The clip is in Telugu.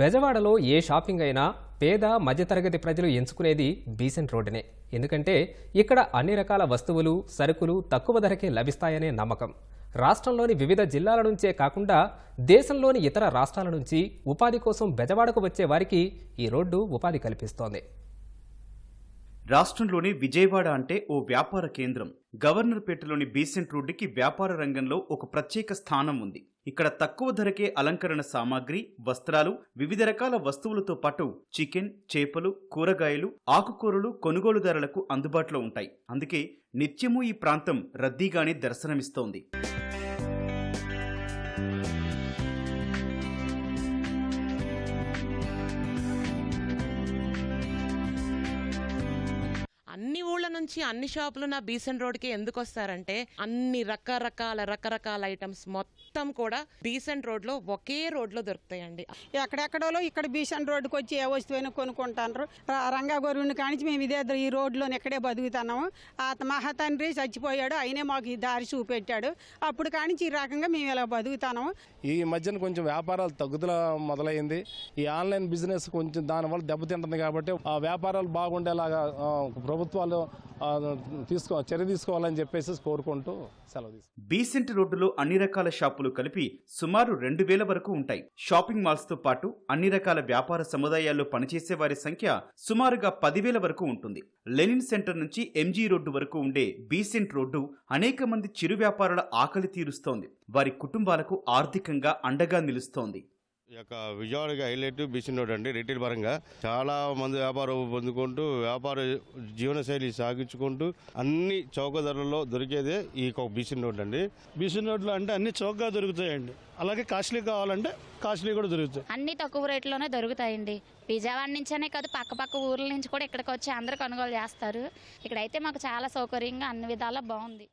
బెజవాడలో ఏ షాపింగ్ అయినా పేద మధ్యతరగతి ప్రజలు ఎంచుకునేది బీసెంట్ రోడ్డునే. ఎందుకంటే ఇక్కడ అన్ని రకాల వస్తువులు సరుకులు తక్కువ ధరకే లభిస్తాయనే నమ్మకం. రాష్ట్రంలోని వివిధ జిల్లాల నుంచే కాకుండా దేశంలోని ఇతర రాష్ట్రాల నుంచి ఉపాధి కోసం బెజవాడకు వచ్చే వారికి ఈ రోడ్డు ఉపాధి కల్పిస్తోంది. రాష్ట్రంలోని విజయవాడ అంటే ఓ వ్యాపార కేంద్రం. గవర్నర్పేటలోని బీసెంట్ రోడ్డుకి వ్యాపార రంగంలో ఒక ప్రత్యేక స్థానం ఉంది. ఇక్కడ తక్కువ ధరకే అలంకరణ సామాగ్రి వస్త్రాలు వివిధ రకాల వస్తువులతో పాటు చికెన్ చేపలు కూరగాయలు ఆకుకూరలు కొనుగోలుదారులకు అందుబాటులో ఉంటాయి. అందుకే నిత్యము ఈ ప్రాంతం రద్దీగానే దర్శనమిస్తోంది. అన్ని ఊళ్ళ నుంచి అన్ని షాపులు నా బీసెంట్ రోడ్కి ఎందుకు వస్తారంటే అన్ని రకరకాల రకరకాల ఐటమ్స్ మొత్తం కూడా బీసెంట్ రోడ్లో ఒకే రోడ్లో దొరుకుతాయండి. ఎక్కడెక్కడోలో ఇక్కడ బీసన్ రోడ్డుకి వచ్చి ఏ వస్తువైనా కొనుక్కుంటారు రంగా గోరుని కానించి మేము ఇదే ఈ రోడ్లోనే ఇక్కడే బతుకుతున్నాము. ఆ మహా తండ్రి చచ్చిపోయాడు అయినే మాకు ఈ దారి చూపెట్టాడు. అప్పుడు కానించి ఈ రకంగా మేము ఇలా బతుకుతున్నాము. ఈ మధ్యన కొంచెం వ్యాపారాలు తగ్గుదల మొదలైంది. ఈ ఆన్లైన్ బిజినెస్ కొంచెం దానివల్ల దెబ్బతింటుంది కాబట్టి ఆ వ్యాపారాలు బాగుండేలాగా ప్రభుత్వాలు తీసుకో చర్య తీసుకోవాలని చెప్పేసి కోరుకుంటూ సెలవు తీసుకుంటాం బీసెంట్ రోడ్డులో అన్ని రకాల షాపులు కలిపి సుమారు రెండు వేల వరకు ఉంటాయి. షాపింగ్ మాల్స్తో పాటు అన్ని రకాల వ్యాపార సముదాయాల్లో పనిచేసే వారి సంఖ్య సుమారుగా పదివేల వరకు ఉంటుంది. లెనిన్ సెంటర్ నుంచి ఎంజీ రోడ్డు వరకు ఉండే బీసెంట్ రోడ్డు అనేక మంది చిరు వ్యాపారుల ఆకలి తీరుస్తోంది. వారి కుటుంబాలకు ఆర్థికంగా అండగా నిలుస్తోంది. ఈ యొక్క విజయవాడకి హైలైట్ బీసీ రోడ్ అండి రిటైల్ పరంగా. చాలా మంది వ్యాపారం పొందుకుంటూ వ్యాపార జీవనశైలి సాగించుకుంటూ అన్ని చౌక ధరల్లో దొరికేదే ఈ యొక్క బీసీ రోడ్ అండి. బీసీ రోడ్లు అంటే అన్ని చౌకగా దొరుకుతాయండి. అలాగే కాస్ట్లీ కావాలంటే కాస్ట్లీ కూడా దొరుకుతాయి. అన్ని తక్కువ రేట్లోనే దొరుకుతాయండి. విజయవాడ నుంచనే కాదు పక్క పక్క ఊర్ల నుంచి కూడా ఇక్కడికి వచ్చి అందరూ కొనుగోలు చేస్తారు. ఇక్కడైతే మాకు చాలా సౌకర్యంగా అన్ని విధాలా బాగుంది.